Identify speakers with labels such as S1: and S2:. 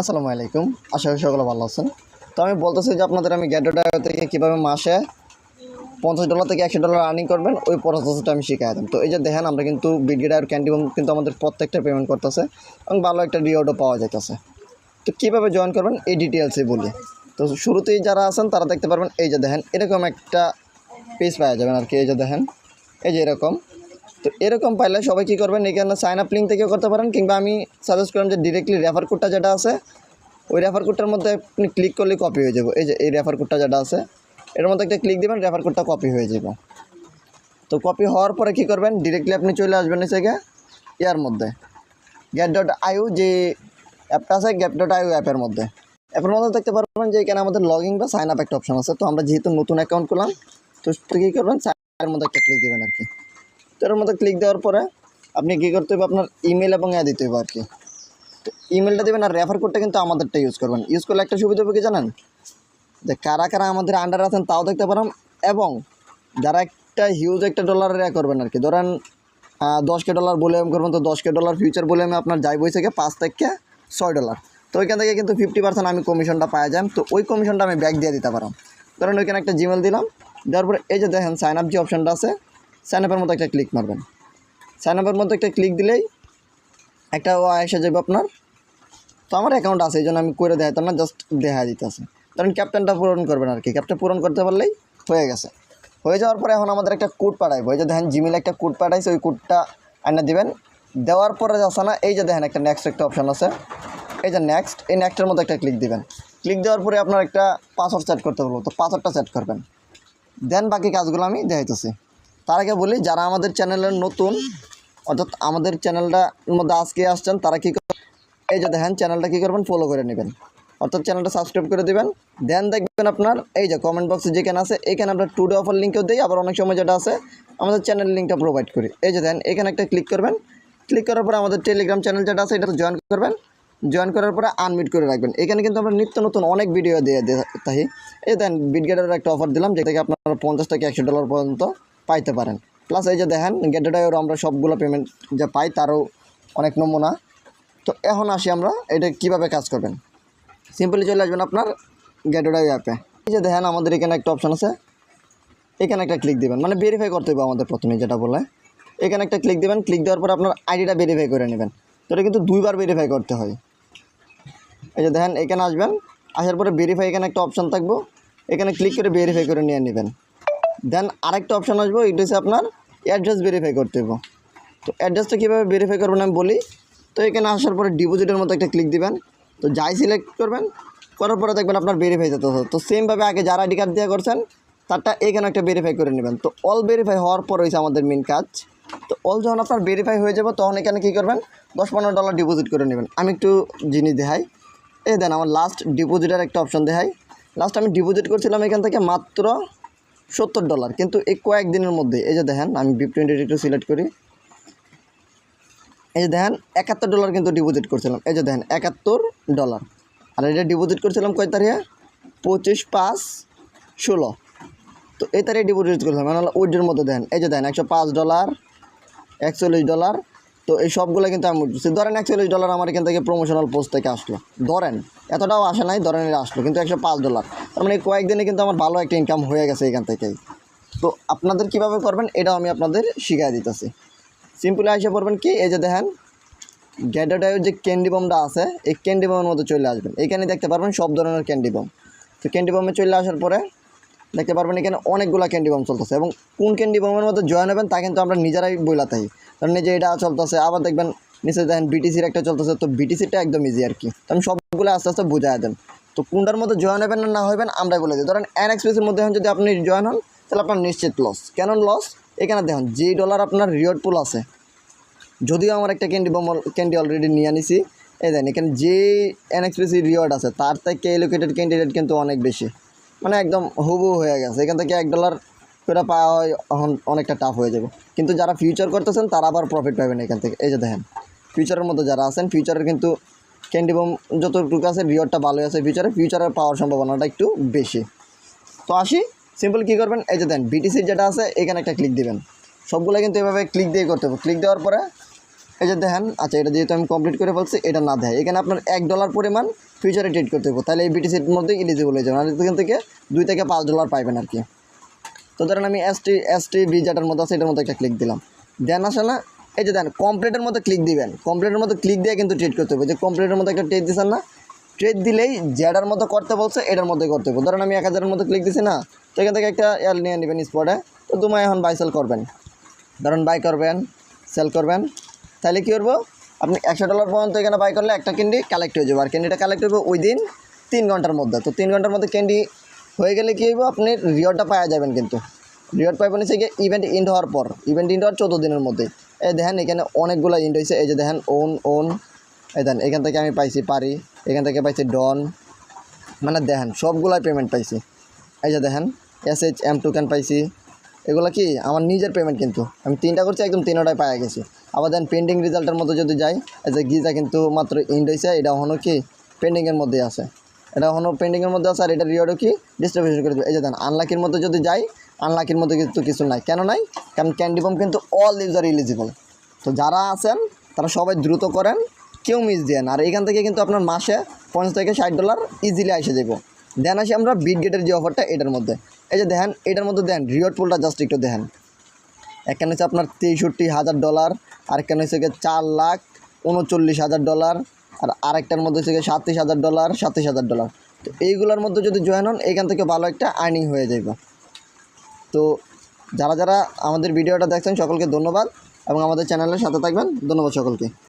S1: আসসালামু আলাইকুম। আশা করি সকলে ভালো আছেন। তো আমি বলতেছি যে আপনাদের আমি গ্যাডোটা থেকে কীভাবে মাসে পঞ্চাশ ডলার থেকে একশো ডলার আর্নিং করবেন, ওই প্রসেসটা আমি শিখাই দিলাম তো এই যে দেখেন, আমরা কিন্তু বিডগেট আর ক্যান্ডিবম কিন্তু আমাদের প্রত্যেকটা পেমেন্ট করতেছে এবং ভালো একটা রিওয়ার্ডও পাওয়া যাইতেছে। তো কীভাবে জয়েন করবেন, এই ডিটেলসে বলি। তো শুরুতেই যারা আছেন, তারা দেখতে পারবেন, এই যে দেখেন, এরকম একটা পেজ পাওয়া যাবেন আর কি। এই যে দেখেন, এই যে এরকম। তো এরকম পাইলে সবাই কী করবেন? এখানে সাইন আপ লিঙ্ক থেকেও করতে পারেন কিংবা আমি সাজেস্ট করলাম যে ডিরেক্টলি রেফার কোডটা যেটা আছে, ওই রেফার কোডটার মধ্যে আপনি ক্লিক করলে কপি হয়ে যাবে। এই যে, এই রেফার কোডটা যেটা আছে, এর মধ্যে একটা ক্লিক দেবেন রেফার কোডটা কপি হয়ে যাবে। তো কপি হওয়ার পরে কী করবেন? ডিরেক্টলি আপনি চলে আসবেন এসে ইয়ার মধ্যে। গ্যাট ডট আইউ যে অ্যাপটা আছে গ্যাপ ডট আইউ অ্যাপের মধ্যে অ্যাপের মধ্যে দেখতে পারবেন যে এখানে আমাদের লগ ইন বা সাইন আপ একটা অপশন আছে। তো আমরা যেহেতু নতুন অ্যাকাউন্ট করলাম তো কী করবেন? সাইনের মধ্যে একটা ক্লিক দেবেন আর কি। তো এর মধ্যে ক্লিক দেওয়ার পরে আপনি কী করতে হবে? আপনার ইমেল এবং অ্যা দিতে হবে আর কি তো ইমেলটা দেবেন আর রেফার কোডটা কিন্তু আমাদেরটা ইউজ করবেন। ইউজ করলে একটা সুবিধা হবে কি জানেন? যে কারা কারা আমাদের আন্ডার আছেন তাও দেখতে পারেন এবং যারা একটা হিউজ একটা ডলারের ইয়া করবেন আর কি ধরেন দশকে ডলার বলে এম করবেন, তো দশকে ডলার ফিউচার বলে আমি আপনার যাই বই থেকে পাঁচ থেকে ছয় ডলার তো ওইখান থেকে কিন্তু ফিফটি পার্সেন্ট আমি কমিশনটা পাওয়া যাই তো ওই কমিশনটা আমি ব্যাক দিয়ে দিতে পারাম ধরেন ওইখানে একটা জিমেল দিলাম, দেওয়ার পরে এই যে দেখেন সাইন আপ যে অপশানটা আছে সাইন আপের মতো একটা ক্লিক মারবেন। সাইন আপের মতো একটা ক্লিক দিলেই একটা ও এসে যাবে আপনার। তো আমার অ্যাকাউন্ট আছে, এই জন্য আমি করে দেখাতাম না জাস্ট দেখা দিতেছে। ধরেন ক্যাপ্টেনটা পূরণ করবেন আর কি ক্যাপ্টেন পূরণ করতে পারলেই হয়ে গেছে। হয়ে যাওয়ার পরে এখন আমাদের একটা কোড পাঠাইবো। এই যে দেখেন জিমেল একটা কোড পাঠাইছে, ওই কোডটা আইনা দিবেন। দেওয়ার পরে যাচ্ছে না, এই যে দেখেন একটা নেক্সট একটা অপশান আছে। এই যে নেক্সট এই নেক্সটের মতো একটা ক্লিক দিবেন। ক্লিক দেওয়ার পরে আপনার একটা পাসওয়ার্ড সেট করতে বলব। তো পাসওয়ার্ডটা সেট করবেন। দেন বাকি কাজগুলো আমি দেখাইতেছি। তার আগে বলি, যারা আমাদের চ্যানেলের নতুন, অর্থাৎ আমাদের চ্যানেলটার মধ্যে আজকে আসছেন, তারা কী করবেন? এই যে দেখেন, চ্যানেলটা কী করবেন? ফলো করে নেবেন। অর্থাৎ চ্যানেলটা সাবস্ক্রাইব করে দেবেন। দেন দেখবেন আপনার, এই যে কমেন্ট বক্সে যেখানে আছে, এখানে আমরা টু ডে অফার লিঙ্কও দিই, আবার অনেক সময় যেটা আছে, আমাদের চ্যানেল লিঙ্কটা প্রোভাইড করি। এই যে দেন এখানে একটা ক্লিক করবেন। ক্লিক করার পরে আমাদের টেলিগ্রাম চ্যানেল যেটা আছে এটা জয়েন করবেন। জয়েন করার পরে আনমিট করে রাখবেন। এখানে কিন্তু আমরা নিত্য নতুন অনেক ভিডিও দিয়ে দিয়ে থাকি। এই দেন বিটগেটের একটা অফার দিলাম যেটা আপনারা পঞ্চাশ থেকে একশো ডলার পর্যন্ত পাইতে পারেন। প্লাস এই যে দেখেন গেটেটাইও আমরা সবগুলো পেমেন্ট যা পাই তারও অনেক নমুনা। তো এখন আসি আমরা, এটা কীভাবে কাজ করবেন? সিম্পলি চলে আসবেন আপনার গেটোডাই অ্যাপে এই যে দেখেন, আমাদের এখানে একটা অপশান আছে। এখানে একটা ক্লিক দেবেন। মানে ভেরিফাই করতে হবে আমাদের প্রথমে যেটা বলে এখানে একটা ক্লিক দেবেন। ক্লিক দেওয়ার পর আপনার আইডিটা ভেরিফাই করে নেবেন। তো এটা কিন্তু দুইবার ভেরিফাই করতে হয়। এই যে দেখেন, এখানে আসবেন। আসার পরে ভেরিফাই এখানে একটা অপশান থাকব। এখানে ক্লিক করে ভেরিফাই করে নিয়ে নেবেন। দেন আরেকটা অপশান আসব এটা হচ্ছে আপনার অ্যাড্রেস ভেরিফাই করতে হবে। তো অ্যাড্রেসটা কীভাবে ভেরিফাই করবেন আমি বলি? তো এখানে আসার পরে ডিপোজিটের মতো একটা ক্লিক দিবেন। তো যাই সিলেক্ট করবেন, করার পরে দেখবেন আপনার ভেরিফাই যেতে তো সেমভাবে আগে যারা আইডি কার্ড দিয়ে করছেন, তারটা এখানে একটা ভেরিফাই করে নেবেন। তো অল ভেরিফাই হওয়ার পর হয়েছে আমাদের মেন কাজ। তো অল যখন আপনার ভেরিফাই হয়ে যাবে, তখন এখানে কী করবেন? দশ পনেরো ডলার ডিপোজিট করে নেবেন। আমি একটু জিনিস দেখাই। এই দেন, আমার লাস্ট ডিপোজিটের একটা অপশন দেখাই। লাস্ট আমি ডিপোজিট করছিলাম এখান থেকে মাত্র সত্তর ডলার। কিন্তু এই কয়েকদিনের মধ্যে, এই যে দেখেন, আমি বি টোয়েন্টি একটু সিলেক্ট করি। এই যে দেখেন, একাত্তর ডলার কিন্তু ডিপোজিট করছিলাম। এই যে দেখেন, একাত্তর ডলার। আর এটা ডিপোজিট করছিলাম কয় তারিখে? পঁচিশ পাঁচ ষোলো। তো এই তারিখে ডিপোজিট করছিলাম। মানে ওইটার মধ্যে দেন এই যে দেন একশো পাঁচ ডলার, একচল্লিশ ডলার। তো এই সবগুলো কিন্তু আমি উঠছি। ধরেন একচল্লিশ ডলার আমার এখান থেকে প্রমোশনাল পোস্ট থেকে আসলো। ধরেন, এতটাও আসে নাই, ধরেন এটা আসলো। কিন্তু একশো পাঁচ ডলার। তার মানে কয়েকদিনে কিন্তু আমার ভালো একটা ইনকাম হয়ে গেছে এখান থেকেই। তো আপনাদের কীভাবে করবেন, এটাও আমি আপনাদের শিখাই দিতেছি। সিম্পলি এসে পড়বেন কি, এই যে দেখেন গ্যাডোডাইয়ের যে ক্যান্ডি বমটা আছে, এই ক্যান্ডি বমের মধ্যে চলে আসবেন। এখানে দেখতে পারবেন সব ধরনের ক্যান্ডি বম তো ক্যান্ডি বমে চলে আসার পরে দেখতে পারবেন এখানে অনেকগুলো ক্যান্ডি বম চলতেছে এবং কোন ক্যান্ডি বমের মধ্যে জয়েন হবেন তা কিন্তু আমরা নিজেরাই বইলা থাকি কারণ যে এটা চলতেছে, আবার দেখবেন নিচে দেখেন বিটিসির একটা চলতেছে, তো বিটিসিটা একদম ইজি আর কি। তো আমি সবগুলো আস্তে আস্তে বুঝাই দেন। তো কোনটার মধ্যে জয়েন হবেন না না হবেন আমরাই বলে দিই। ধরেন এন এক্সপ্রেসের মধ্যে যদি আপনি জয়েন হন, তাহলে আপনার নিশ্চিত লস কেন লস এখানে দেখুন যে ডলার আপনার রিওয়ার্ড পুল আছে, যদিও আমার একটা ক্যান্ডি বম ক্যান্ডি অলরেডি নিয়ে আনিছি, এই দেন এখানে যে এনএক্সপ্রেসি রিওয়ার্ড আছে, তার থেকে এলোকেটেড ক্যান্ডিডেট কিন্তু অনেক বেশি। মানে একদম হুবু হয়ে গেছে। এখান থেকে এক ডলার করে পাওয়া হয় অনেকটা টাফ হয়ে যাবে। কিন্তু যারা ফিউচার করতেছেন, তারা আবার প্রফিট পাবেন এখান থেকে। এই যে দেখেন ফিউচারের মধ্যে যারা আছেন ফিউচারের কিন্তু ক্যান্ডি বম যতটুকু আছে রিওয়ার্ডটা ভালো আছে ফিউচারে ফিউচারের পাওয়ার সম্ভাবনাটা একটু বেশি। তো আসি সিম্পল কী করবেন? এই যে দেন বিটিসির যেটা আছে, এখানে একটা ক্লিক দিবেন। সবগুলো কিন্তু এভাবে ক্লিক দিয়ে করতে হবে। ক্লিক দেওয়ার পরে, এই যে দেখেন আচ্ছা এটা যেহেতু আমি কমপ্লিট করে বলছি এটা না দেয়। এখানে আপনার এক ডলার পরিমাণ ফিউচারে ট্রেড করতে হবে। তাহলে এই বিটিসির মধ্যে ইলিজিবল হয়ে যাবেন। আর এখান থেকে দুই থেকে পাঁচ ডলার পাইবেন আর কি। তো ধরেন আমি এস টি এস টি ভিজাটার মধ্যে আছে, এটার মধ্যে একটা ক্লিক দিলাম। দেন আসে না এই যে দেন কমপ্লিটের মধ্যে ক্লিক দিবেন। কমপ্লিটের মধ্যে ক্লিক দিয়ে কিন্তু ট্রেড করতে হবে। যে কমপ্লিটের মধ্যে একটা ট্রেড দিচ্ছেন না ট্রেড দিলেই যেটার মতো করতে বলছে, এটার মধ্যে করতে হবে। ধরেন আমি এক হাজারের মধ্যে ক্লিক দিছি না, তো এখান থেকে একটা এল নিয়ে নেবেন স্পটে তো তোমায় এখন বাই সেল করবেন। ধরেন বাই করবেন সেল করবেন। তাহলে কী করব? আপনি একশো ডলার পর্যন্ত এখানে বাই করলে একটা ক্যান্ডি কালেক্ট হয়ে যাবে। আর ক্যান্ডিটা কালেক্ট হবে ওই দিন তিন ঘণ্টার মধ্যে। তো তিন ঘণ্টার মধ্যে ক্যান্ডি হয়ে গেলে কী হইব? আপনি রিওয়ার্ডটা পাওয়া যাবেন কিন্তু। রিওয়ার্ড পাইবেন হচ্ছে গিয়ে ইভেন্ট ইন্ড হওয়ার পর। ইভেন্ট ইন্ড হওয়ার চোদ্দ দিনের মধ্যে। এই দেখেন, এখানে অনেকগুলো ইন্ড হয়েছে এই যে দেখেন, ওন ওন। এই দেন, এখান থেকে আমি পাইছি পারি, এখান থেকে পাইছি ডন। মানে দেখেন, সবগুলাই পেমেন্ট পাইছি। এই যে দেখেন এস এইচ এম টোকেন পাইছি। এগুলো কি? আমার নিজের পেমেন্ট কিন্তু। আমি তিনটা করছি, একদম তিনটায় পাওয়া গেছি। আবার দেন পেন্ডিং রেজাল্টের মধ্যে যদি যাই, এই যে গিজা কিন্তু মাত্র ইন্ড হয়েছে এটা হলো কি? পেন্ডিংয়ের মধ্যে আছে। এটা হলো পেন্ডিংয়ের মধ্যে আছে, আর এটা রিওয়ার্ডও কি? ডিস্ট্রিবিউশন করে দেবে। এই যে দেন আনলাকির মধ্যে যদি যাই আনলাকির মধ্যে কিন্তু কিছু নাই। কেন নাই? কারণ ক্যান্ডি বম কিন্তু অল ইউজার ইলিজিবল তো যারা আছেন, তারা সবাই দ্রুত করেন, কেউ মিস দেন আর এখান থেকে কিন্তু আপনার মাসে পঞ্চাশ থেকে ষাট ডলার ইজিলি এসে যাব দেন আসি আমরা বিট গেটের যে অফারটা এটার মধ্যে। এই যে দেখেন, এটার মধ্যে দেন রিওয়ার্ড পুলটা জাস্ট একটু দেখেন। এখানে হচ্ছে আপনার তেষট্টি হাজার ডলার আর হচ্ছে চার লাখ উনচল্লিশ হাজার ডলার আর আরেকটার মধ্যে থেকে সাতত্রিশ হাজার ডলার সাতত্রিশ হাজার ডলার তো এইগুলোর মধ্যে যদি জয়েন হন, এখান থেকে ভালো একটা আর্নিং হয়ে যাবে তো যারা যারা আমাদের ভিডিওটা দেখছেন, সকলকে ধন্যবাদ এবং আমাদের চ্যানেলের সাথে থাকবেন। ধন্যবাদ সকলকে।